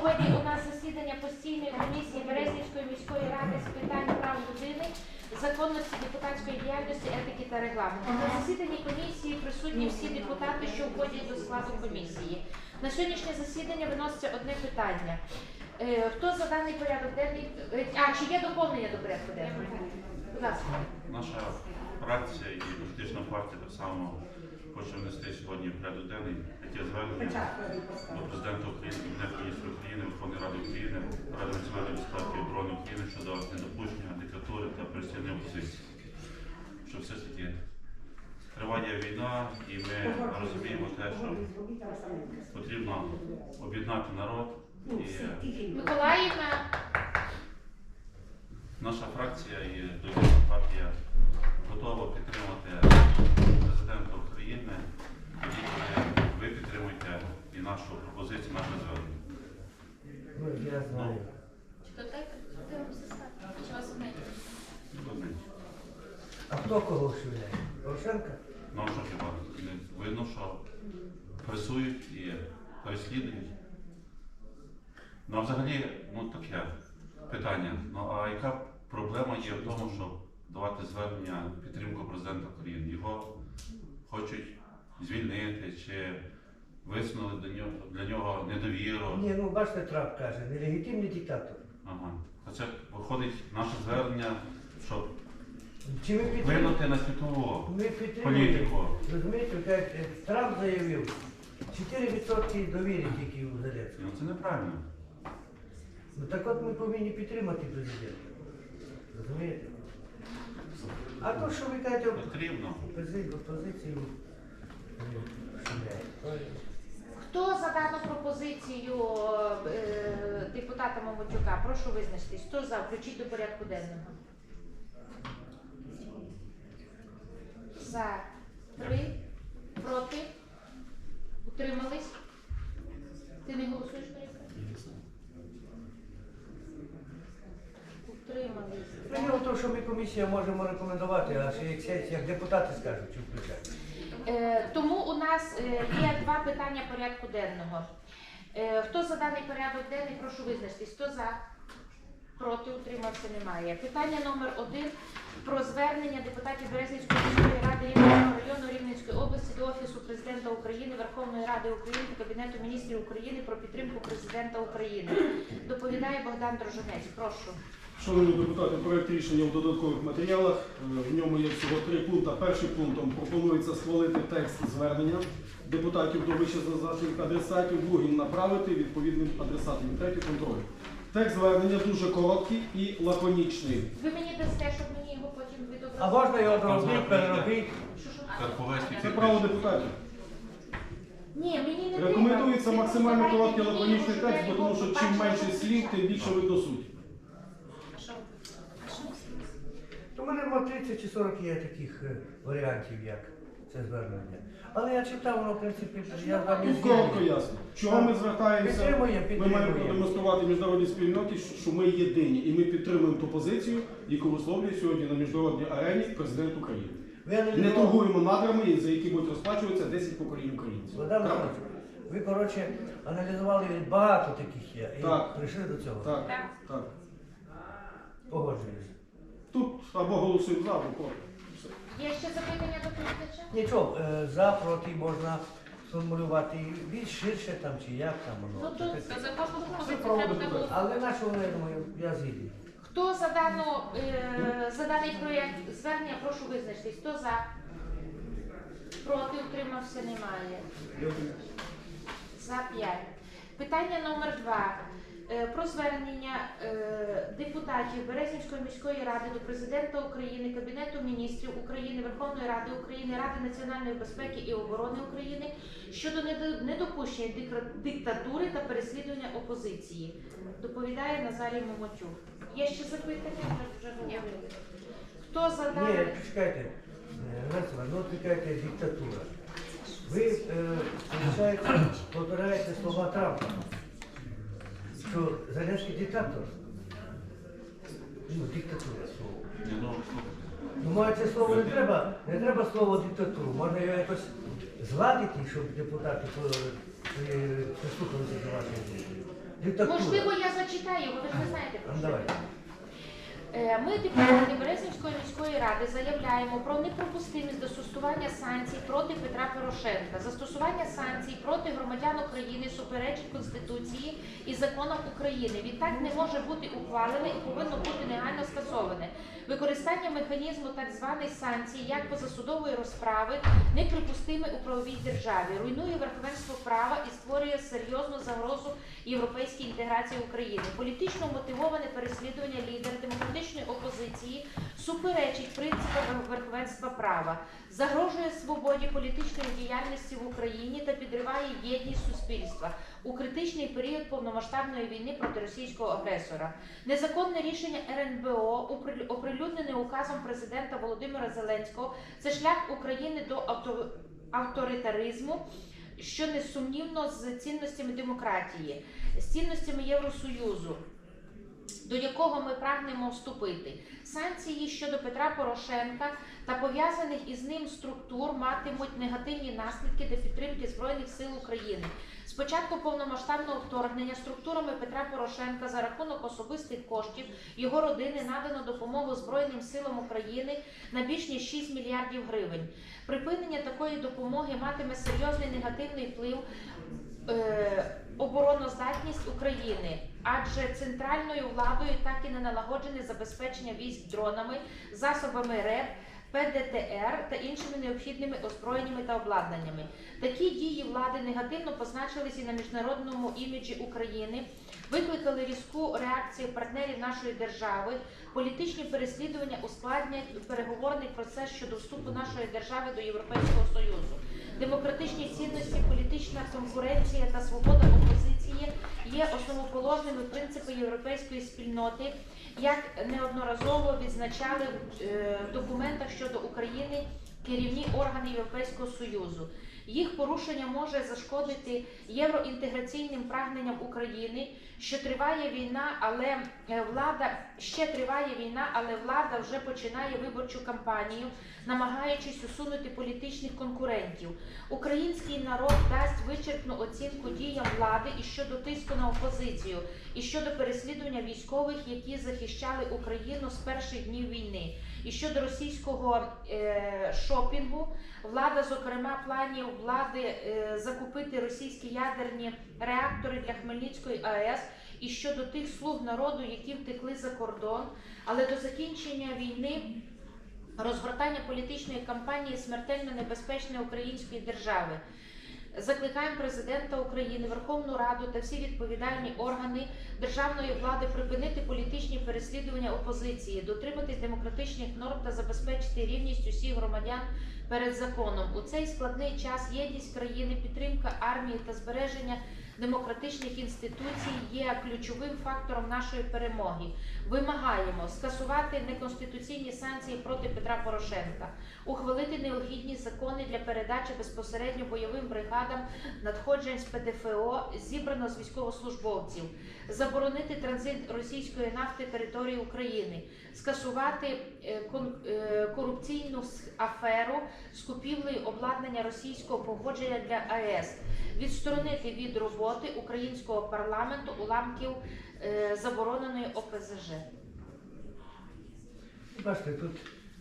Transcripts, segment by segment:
сьогодні у нас засідання постійної комісії Березнівської міської ради з питань прав людини, законності депутатської діяльності, етики та регламенту. На засіданні комісії присутні всі депутати, що входять до складу комісії. На сьогоднішнє засідання виноситься одне питання. Е, Хто за даний порядок денний? е, А, чи є доповнення до порядку денного? Будь ласка. Наша фракція і політична партія так само хоче внести сьогодні в порядок денний таке звернення до президента України, Кабінету міністрів України, Верховної Ради України, Ради національної безпеки і оборони України щодо недопущення диктатури та переслідування опозиції. Що все ж таки триває війна, і ми розуміємо те, що потрібно об'єднати народ. І Миколаївна, Наша фракція і довірна партія готова підтримати президента України. Тоді, коли ви підтримуєте і нашу пропозицію, наше звернення. Ну, я знаю. чи то так? Чи вас не? А хто кого вшивляє? Порошенка? Ну що хіба не видно, що пресують і переслідують. Ну а взагалі, ну таке питання. Ну а яка проблема є в тому, щоб давати звернення підтримку президента України? Його хочуть звільнити чи висунули до нього для нього недовіру. Ні, ну бачите, Трамп каже, нелегітимний диктатор. Ага. А це виходить наше звернення, щоб Чи ми підтримуємо? винути на світову Ми підтримуємо. політику. Розумієте, кажете, Трамп заявив, 4% довіри тільки у Зеленського. Ну це неправильно. Ну так от ми повинні підтримати президента. Розумієте? А то, що ви кажете, Потрібно. опозицію ну, то- Хто за дану пропозицію е, депутата Мамотюка? Прошу визначитись. Хто за? Включіть до порядку денного. За три. Проти. Утримались? Ти не голосуєш, Марійка? Утримались. Ну, діло в тому, що ми комісія можемо рекомендувати, а ще як сесія, як депутати скажуть, чи включати. Е, Тому нас е, є два питання порядку денного. Е, Хто за даний порядок денний, прошу визначитись. Хто за? Проти утримався немає. Питання номер один про звернення депутатів Березнівської міської ради Рівненського району Рівненської області до Офісу президента України, Верховної Ради України, та Кабінету міністрів України про підтримку президента України. Доповідає Богдан Дрожанець. Прошу. Шановні депутати, проект рішення в додаткових матеріалах. Е, В ньому є всього три пункти. Першим пунктом пропонується схвалити текст звернення депутатів до вищезазначених адресатів, другим направити відповідним адресатам. І третій контроль. Текст звернення дуже короткий і лаконічний. Ви мені дасте, щоб мені його потім відобразити? А можна його доробити, переробити? Це право депутатів. Ні, мені не Рекомендується максимально короткий лаконічний текст, бо тому що чим менше слів, тим більше ви до суті. У мене мав 30 чи 40 є таких е, варіантів, як це звернення. Але я читав, воно, в принципі, я з вами Тут коротко ясно. Чого ми звертаємося? Підтримуємо, Ми маємо продемонструвати міжнародній спільноті, що ми єдині, і ми підтримуємо ту позицію, яку висловлює сьогодні на міжнародній арені президент України. Ви Не аналізували- торгуємо надрами, за які будуть розплачуватися 10 поколінь українців. Богдан Крапка. Михайлович, ви, коротше, аналізували багато таких є і Так. прийшли до цього. Так, так. Погоджуюсь. Тут або голосуємо за, або проти. Є ще запитання до доповідача? Нічого, е, за, проти можна сформулювати більш ширше там чи як там Ну, воно. то Таке. за кожну ну, думаю, я згідний. Хто за, дану, е, за даний проєкт звернення, прошу визначитись. Хто за? Проти утримався немає. За п'ять. Питання номер 2. Про звернення е, депутатів Березнівської міської ради до президента України, Кабінету міністрів України, Верховної Ради України, Ради національної безпеки і оборони України щодо недопущення диктатури та переслідування опозиції. Доповідає Назарій Момотюк. Є ще запитання? Вже- говорили. Хто за Ні, чекайте, Е, ну кажете диктатура. Ви, е, виходить, повторяєте слова Трампа, що Зеленський диктатор. Ну, диктатура слово. Ну. Ну, може, це слово не треба, не треба слово диктатуру, можна його якось зладити, щоб депутати по- е, прислухалися до вашої думки. диктатура. Можливо, я зачитаю його, ви ж не знаєте про Ну, давай. Е, Ми, депутати Березнівської міської ради, заявляємо про неприпустимість застосування санкцій проти Петра Порошенка. Застосування санкцій проти громадян України суперечить Конституції і законам України. Відтак не може бути ухвалене і повинно бути негайно скасоване. Використання механізму так званих санкцій як позасудової розправи неприпустиме у правовій державі, руйнує верховенство права і створює серйозну загрозу європейській інтеграції України. Політично мотивоване переслідування лідера демократичної опозиції суперечить принципам верховенства права, загрожує свободі політичної діяльності в Україні та підриває єдність суспільства у критичний період повномасштабної війни проти російського агресора. Незаконне рішення РНБО, опри- оприлюднене указом президента Володимира Зеленського, це шлях України до авто- авторитаризму, що несумнівно з цінностями демократії, з цінностями Євросоюзу. До якого ми прагнемо вступити. Санкції щодо Петра Порошенка та пов'язаних із ним структур матимуть негативні наслідки для підтримки Збройних сил України. З початку повномасштабного вторгнення структурами Петра Порошенка за рахунок особистих коштів його родини надано допомогу Збройним силам України на більш ніж 6 мільярдів гривень. Припинення такої допомоги матиме серйозний негативний вплив е, обороноздатність України, адже центральною владою так і не налагоджене забезпечення військ дронами, засобами РЕП, ПДТР та іншими необхідними озброєннями та обладнаннями. Такі дії влади негативно позначилися і на міжнародному іміджі України, викликали різку реакцію партнерів нашої держави. Політичні переслідування ускладнять переговорний процес щодо вступу нашої держави до Європейського Союзу. Демократичні цінності, політична конкуренція та свобода опозиції є основоположними принципи європейської спільноти, як неодноразово відзначали е, в документах щодо України керівні органи Європейського Союзу. Їх порушення може зашкодити євроінтеграційним прагненням України, що триває війна, але е, влада ще триває війна, але влада вже починає виборчу кампанію, намагаючись усунути політичних конкурентів. Український народ дасть вичерпну оцінку діям влади і щодо тиску на опозицію, і щодо переслідування військових, які захищали Україну з перших днів війни, і щодо російського е, шопінгу. Влада, зокрема, планів влади е, закупити російські ядерні реактори для Хмельницької АЕС і щодо тих слуг народу, які втекли за кордон, але до закінчення війни. Розгортання політичної кампанії смертельно небезпечної української держави. Закликаємо президента України, Верховну Раду та всі відповідальні органи державної влади припинити політичні переслідування опозиції, дотриматись демократичних норм та забезпечити рівність усіх громадян перед законом. У цей складний час єдність країни, підтримка армії та збереження демократичних інституцій є ключовим фактором нашої перемоги. Вимагаємо скасувати неконституційні санкції проти Петра Порошенка, ухвалити необхідні закони для передачі безпосередньо бойовим бригадам надходжень з ПДФО, зібрано з військовослужбовців, заборонити транзит російської нафти території України, скасувати е, е, корупційну аферу з купівлею обладнання російського погодження для АЕС, відсторонити від роботи українського парламенту уламків е, забороненої ОПЗЖ. Бачите, тут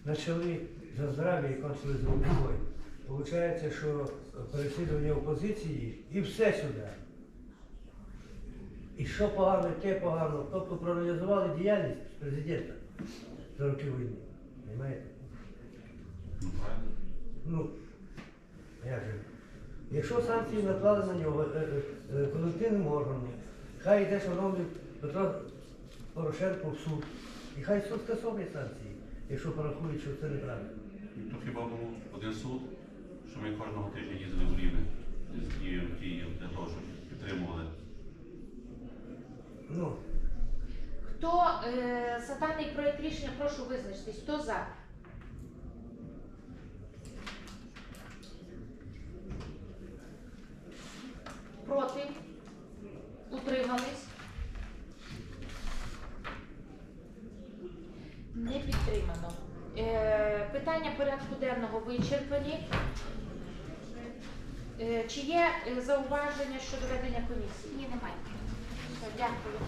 почали за здрав'я і кончили за убой. Получається, що переслідування опозиції і все сюди. І що погано, те погано. Тобто проаналізували діяльність президента за роки війни. Понимаєте? Ну. Ну, же? Якщо санкції наклали на нього е, е, е, колективним органом, хай йде шановний Петро Порошенко в суд. І хай суд скасовує санкції, якщо порахують, що це неправильно. То хіба був один суд, що ми кожного тижня їздили в Рівне з Києва в Київ для того, щоб підтримували. Ну, Хто е, за даний проект рішення, прошу визначитись. Хто за? Проти? Утримались? Не підтримано. Е, питання порядку денного вичерпані. Е, чи є е, зауваження щодо ведення комісії? Ні, немає. Дякую.